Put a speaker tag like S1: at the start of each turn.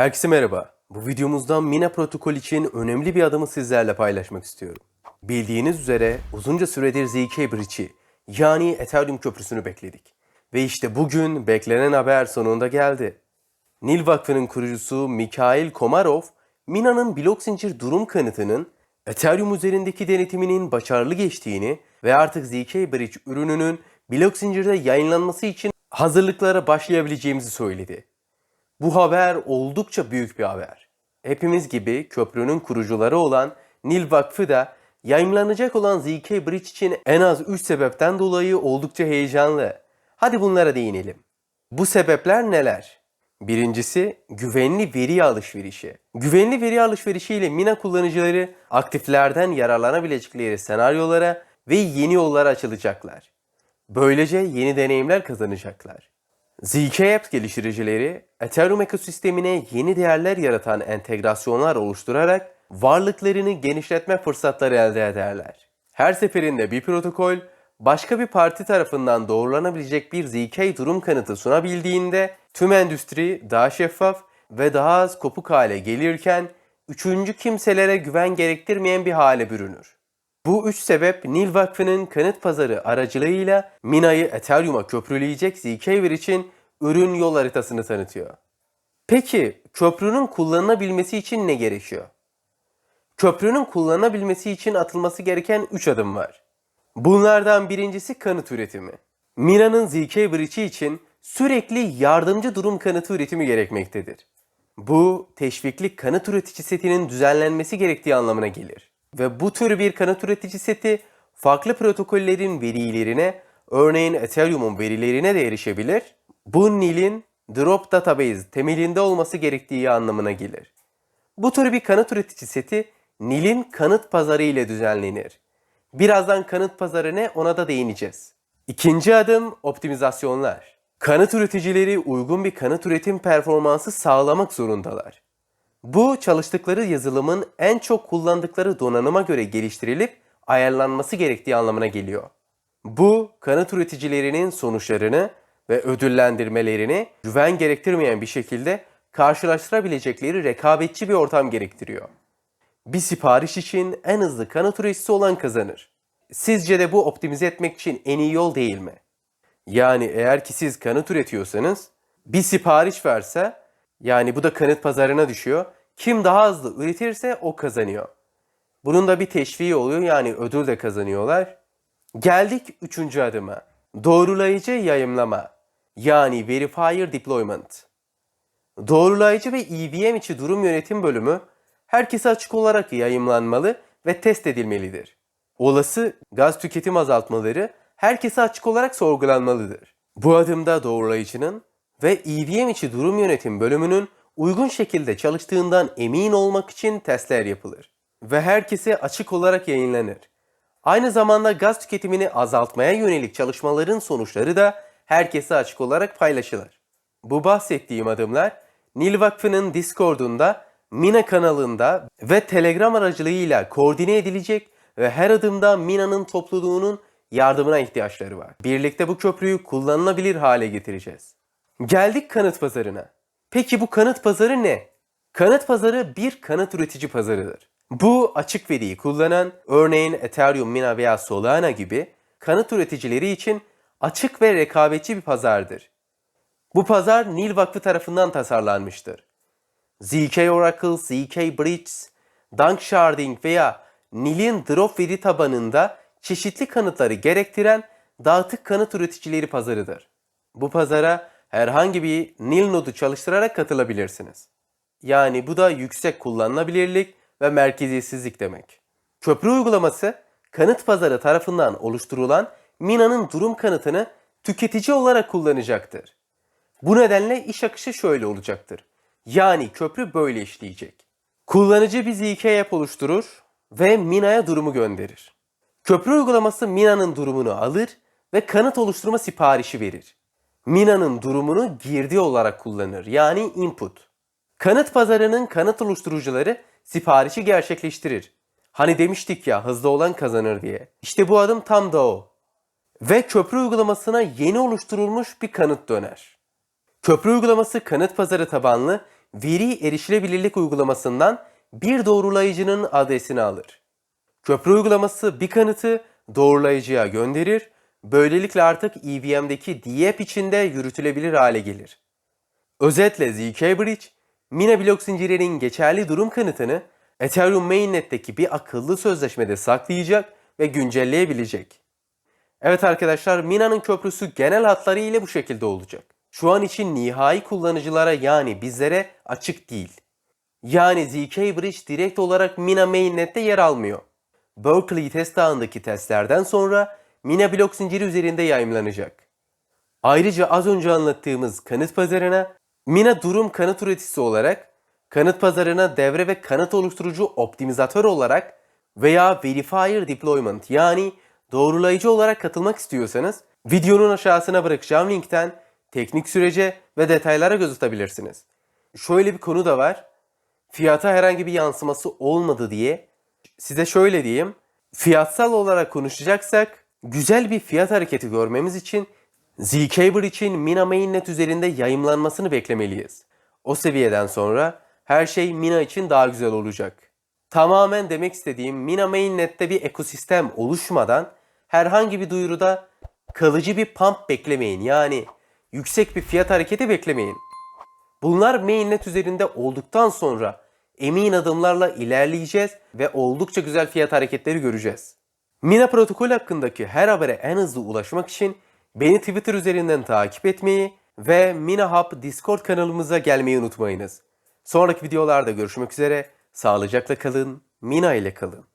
S1: Herkese merhaba. Bu videomuzda Mina protokol için önemli bir adımı sizlerle paylaşmak istiyorum. Bildiğiniz üzere uzunca süredir ZK Bridge'i yani Ethereum köprüsünü bekledik. Ve işte bugün beklenen haber sonunda geldi. Nil Vakfı'nın kurucusu Mikhail Komarov, Mina'nın blok zincir durum kanıtının Ethereum üzerindeki denetiminin başarılı geçtiğini ve artık ZK Bridge ürününün blok zincirde yayınlanması için hazırlıklara başlayabileceğimizi söyledi. Bu haber oldukça büyük bir haber. Hepimiz gibi köprünün kurucuları olan Nil Vakfı da yayınlanacak olan ZK Bridge için en az 3 sebepten dolayı oldukça heyecanlı. Hadi bunlara değinelim. Bu sebepler neler? Birincisi güvenli veri alışverişi. Güvenli veri alışverişiyle Mina kullanıcıları aktiflerden yararlanabilecekleri senaryolara ve yeni yollara açılacaklar. Böylece yeni deneyimler kazanacaklar. ZK Apps geliştiricileri Ethereum ekosistemine yeni değerler yaratan entegrasyonlar oluşturarak varlıklarını genişletme fırsatları elde ederler. Her seferinde bir protokol başka bir parti tarafından doğrulanabilecek bir ZK durum kanıtı sunabildiğinde tüm endüstri daha şeffaf ve daha az kopuk hale gelirken üçüncü kimselere güven gerektirmeyen bir hale bürünür. Bu üç sebep Nil Vakfı'nın kanıt pazarı aracılığıyla Mina'yı Ethereum'a köprüleyecek Zcaver için ürün yol haritasını tanıtıyor. Peki köprünün kullanılabilmesi için ne gerekiyor? Köprünün kullanılabilmesi için atılması gereken 3 adım var. Bunlardan birincisi kanıt üretimi. Mina'nın ZK Bridge'i için sürekli yardımcı durum kanıtı üretimi gerekmektedir. Bu teşvikli kanıt üretici setinin düzenlenmesi gerektiği anlamına gelir. Ve bu tür bir kanıt üretici seti farklı protokollerin verilerine, örneğin Ethereum'un verilerine de erişebilir. Bu Nil'in Drop Database temelinde olması gerektiği anlamına gelir. Bu tür bir kanıt üretici seti Nil'in kanıt pazarı ile düzenlenir. Birazdan kanıt pazarı ne ona da değineceğiz. İkinci adım optimizasyonlar. Kanıt üreticileri uygun bir kanıt üretim performansı sağlamak zorundalar. Bu çalıştıkları yazılımın en çok kullandıkları donanıma göre geliştirilip ayarlanması gerektiği anlamına geliyor. Bu kanıt üreticilerinin sonuçlarını ve ödüllendirmelerini güven gerektirmeyen bir şekilde karşılaştırabilecekleri rekabetçi bir ortam gerektiriyor. Bir sipariş için en hızlı kanıt üreticisi olan kazanır. Sizce de bu optimize etmek için en iyi yol değil mi? Yani eğer ki siz kanıt üretiyorsanız bir sipariş verse yani bu da kanıt pazarına düşüyor. Kim daha hızlı üretirse o kazanıyor. Bunun da bir teşviği oluyor yani ödül de kazanıyorlar. Geldik üçüncü adıma. Doğrulayıcı yayımlama yani Verifier Deployment. Doğrulayıcı ve EVM içi durum yönetim bölümü herkese açık olarak yayımlanmalı ve test edilmelidir. Olası gaz tüketim azaltmaları herkese açık olarak sorgulanmalıdır. Bu adımda doğrulayıcının ve EVM içi durum yönetim bölümünün uygun şekilde çalıştığından emin olmak için testler yapılır ve herkese açık olarak yayınlanır. Aynı zamanda gaz tüketimini azaltmaya yönelik çalışmaların sonuçları da herkese açık olarak paylaşılır. Bu bahsettiğim adımlar Nil Vakfı'nın Discord'unda, Mina kanalında ve Telegram aracılığıyla koordine edilecek ve her adımda Mina'nın topluluğunun yardımına ihtiyaçları var. Birlikte bu köprüyü kullanılabilir hale getireceğiz. Geldik kanıt pazarına. Peki bu kanıt pazarı ne? Kanıt pazarı bir kanıt üretici pazarıdır. Bu açık veriyi kullanan örneğin Ethereum, Mina veya Solana gibi kanıt üreticileri için açık ve rekabetçi bir pazardır. Bu pazar Nil Vakfı tarafından tasarlanmıştır. ZK Oracle, ZK Bridge, Danksharding veya Nil'in drop veri tabanında çeşitli kanıtları gerektiren dağıtık kanıt üreticileri pazarıdır. Bu pazara herhangi bir Nil nodu çalıştırarak katılabilirsiniz. Yani bu da yüksek kullanılabilirlik ve merkeziyetsizlik demek. Köprü uygulaması kanıt pazarı tarafından oluşturulan Mina'nın durum kanıtını tüketici olarak kullanacaktır. Bu nedenle iş akışı şöyle olacaktır. Yani köprü böyle işleyecek. Kullanıcı bir ZK app oluşturur ve Mina'ya durumu gönderir. Köprü uygulaması Mina'nın durumunu alır ve kanıt oluşturma siparişi verir. Mina'nın durumunu girdi olarak kullanır yani input. Kanıt pazarının kanıt oluşturucuları siparişi gerçekleştirir. Hani demiştik ya hızlı olan kazanır diye. İşte bu adım tam da o. Ve köprü uygulamasına yeni oluşturulmuş bir kanıt döner. Köprü uygulaması kanıt pazarı tabanlı veri erişilebilirlik uygulamasından bir doğrulayıcının adresini alır. Köprü uygulaması bir kanıtı doğrulayıcıya gönderir. Böylelikle artık EVM'deki DApp içinde yürütülebilir hale gelir. Özetle ZK Bridge, Mina blok zincirinin geçerli durum kanıtını Ethereum mainnet'teki bir akıllı sözleşmede saklayacak ve güncelleyebilecek. Evet arkadaşlar Mina'nın köprüsü genel hatlarıyla bu şekilde olacak. Şu an için nihai kullanıcılara yani bizlere açık değil. Yani ZK Bridge direkt olarak Mina mainnet'te yer almıyor. Berkeley test ağındaki testlerden sonra Mina blok zinciri üzerinde yayımlanacak. Ayrıca az önce anlattığımız kanıt pazarına Mina durum kanıt üreticisi olarak, kanıt pazarına devre ve kanıt oluşturucu optimizatör olarak veya verifier deployment yani doğrulayıcı olarak katılmak istiyorsanız videonun aşağısına bırakacağım linkten teknik sürece ve detaylara göz atabilirsiniz. Şöyle bir konu da var. Fiyata herhangi bir yansıması olmadı diye size şöyle diyeyim. Fiyatsal olarak konuşacaksak güzel bir fiyat hareketi görmemiz için Zcaber için Mina Mainnet üzerinde yayımlanmasını beklemeliyiz. O seviyeden sonra her şey Mina için daha güzel olacak. Tamamen demek istediğim Mina Mainnet'te bir ekosistem oluşmadan herhangi bir duyuruda kalıcı bir pump beklemeyin. Yani yüksek bir fiyat hareketi beklemeyin. Bunlar mainnet üzerinde olduktan sonra emin adımlarla ilerleyeceğiz ve oldukça güzel fiyat hareketleri göreceğiz. Mina protokol hakkındaki her habere en hızlı ulaşmak için beni Twitter üzerinden takip etmeyi ve Mina Hub Discord kanalımıza gelmeyi unutmayınız. Sonraki videolarda görüşmek üzere. Sağlıcakla kalın, Mina ile kalın.